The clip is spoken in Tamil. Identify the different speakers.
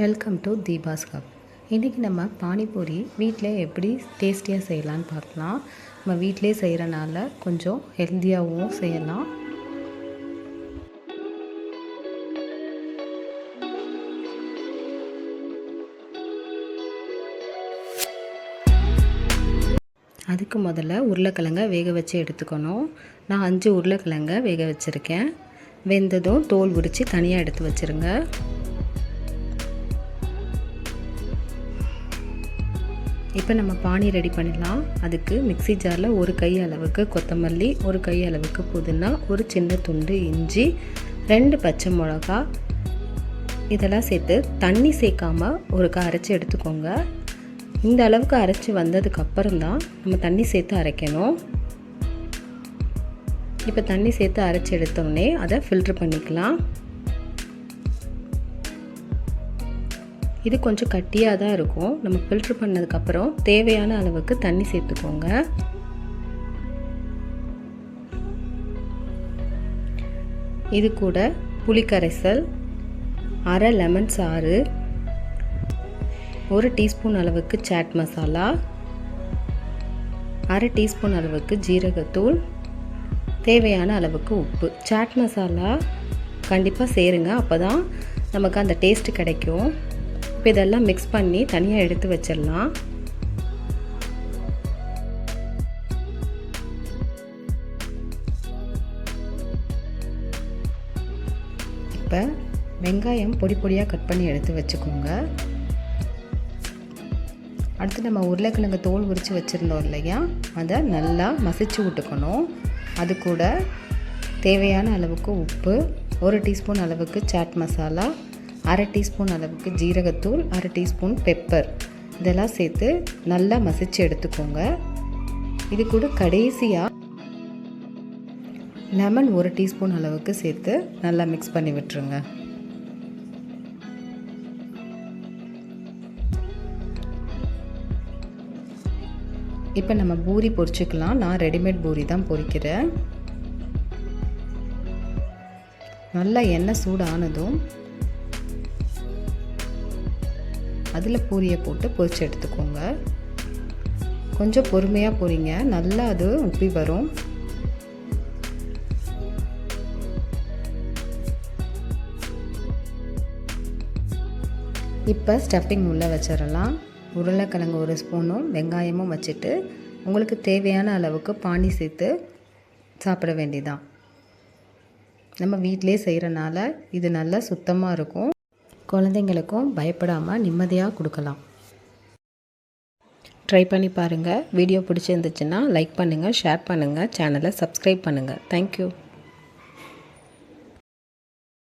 Speaker 1: வெல்கம் டு தீபாஸ் கப் இன்றைக்கி நம்ம பானிபூரி வீட்டில் எப்படி டேஸ்டியாக செய்யலான்னு பார்க்கலாம். நம்ம வீட்டிலே செய்கிறனால கொஞ்சம் ஹெல்த்தியாகவும் செய்யலாம். அதுக்கு முதல்ல உருளைக்கிழங்க வேக வச்சு எடுத்துக்கணும். நான் அஞ்சு உருளைக்கிழங்க வேக வச்சுருக்கேன். வெந்ததும் தோல் உரித்து தனியாக எடுத்து வச்சுருங்க. இப்போ நம்ம பானி ரெடி பண்ணிடலாம். அதுக்கு மிக்சி ஜாரில் ஒரு கை அளவுக்கு கொத்தமல்லி ஒரு கை அளவுக்கு புதினா ஒரு சின்ன துண்டு இஞ்சி ரெண்டு பச்சை மிளகா. இதெல்லாம் சேர்த்து தண்ணி சேர்க்காமல் ஒரு அரைச்சி எடுத்துக்கோங்க. இந்த அளவுக்கு அரைச்சி வந்ததுக்கப்புறம் தான் நம்ம தண்ணி சேர்த்து அரைக்கணும். இப்போ தண்ணி சேர்த்து அரைச்சி எடுத்தோடனே அதை ஃபில்ட்ரு பண்ணிக்கலாம். இது கொஞ்சம் கட்டியாக தான் இருக்கும். நம்ம ஃபில்ட்ரு பண்ணதுக்கப்புறம் தேவையான அளவுக்கு தண்ணி சேர்த்துக்கோங்க. இது கூட புளிக்கரைசல் அரை லெமன் சாறு ஒரு டீஸ்பூன் அளவுக்கு சாட் மசாலா அரை டீஸ்பூன் அளவுக்கு ஜீரகத்தூள் தேவையான அளவுக்கு உப்பு. சாட் மசாலா கண்டிப்பாக சேருங்க. அப்போ தான் நமக்கு அந்த டேஸ்ட்டு கிடைக்கும். இப்போ இதெல்லாம் மிக்ஸ் பண்ணி தனியாக எடுத்து வச்சிடலாம். இப்போ வெங்காயம் பொடி பொடியாக கட் பண்ணி எடுத்து வச்சுக்கோங்க. அடுத்து நம்ம உருளைக்கிழங்கு தோல் உரித்து வச்சுருந்தோம் இல்லையா? அதை நல்லா மசிச்சு விட்டுக்கணும். அது கூட தேவையான அளவுக்கு உப்பு ஒரு டீஸ்பூன் அளவுக்கு சாட் மசாலா அரை டீஸ்பூன் அளவுக்கு ஜீரகத்தூள் அரை டீஸ்பூன் பெப்பர். இதெல்லாம் சேர்த்து நல்லா மசிச்சு எடுத்துக்கோங்க. இது கூட கடைசியாக லெமன் ஒரு டீஸ்பூன் அளவுக்கு சேர்த்து நல்லா மிக்ஸ் பண்ணி விட்டுருங்க. இப்போ நம்ம பூரி பொரிச்சுக்கலாம். நான் ரெடிமேட் பூரி தான் பொரிக்கிறேன். நல்லா எண்ணெய் சூடானதும் அதில் பூரியை போட்டு பொரித்து எடுத்துக்கோங்க. கொஞ்சம் பொறுமையாக பொறிங்க நல்லா அது உப்பி வரும். இப்போ ஸ்டஃபிங் உள்ளே வச்சிடலாம். உருளைக்கிழங்கு ஒரு ஸ்பூனும் வெங்காயமும் வச்சுட்டு உங்களுக்கு தேவையான அளவுக்கு பானி சேர்த்து சாப்பிட வேண்டியதான் நம்ம வீட்டிலே செய்கிறனால இது நல்லா சுத்தமாக இருக்கும். குழந்தைங்களுக்கும் பயப்படாமல் நிம்மதியாக கொடுக்கலாம். ட்ரை பண்ணி பாருங்கள் வீடியோ பிடிச்சிருந்துச்சுன்னா லைக் பண்ணுங்கள் ஷேர் பண்ணுங்கள் சேனலை சப்ஸ்கிரைப் பண்ணுங்கள் தேங்க்யூ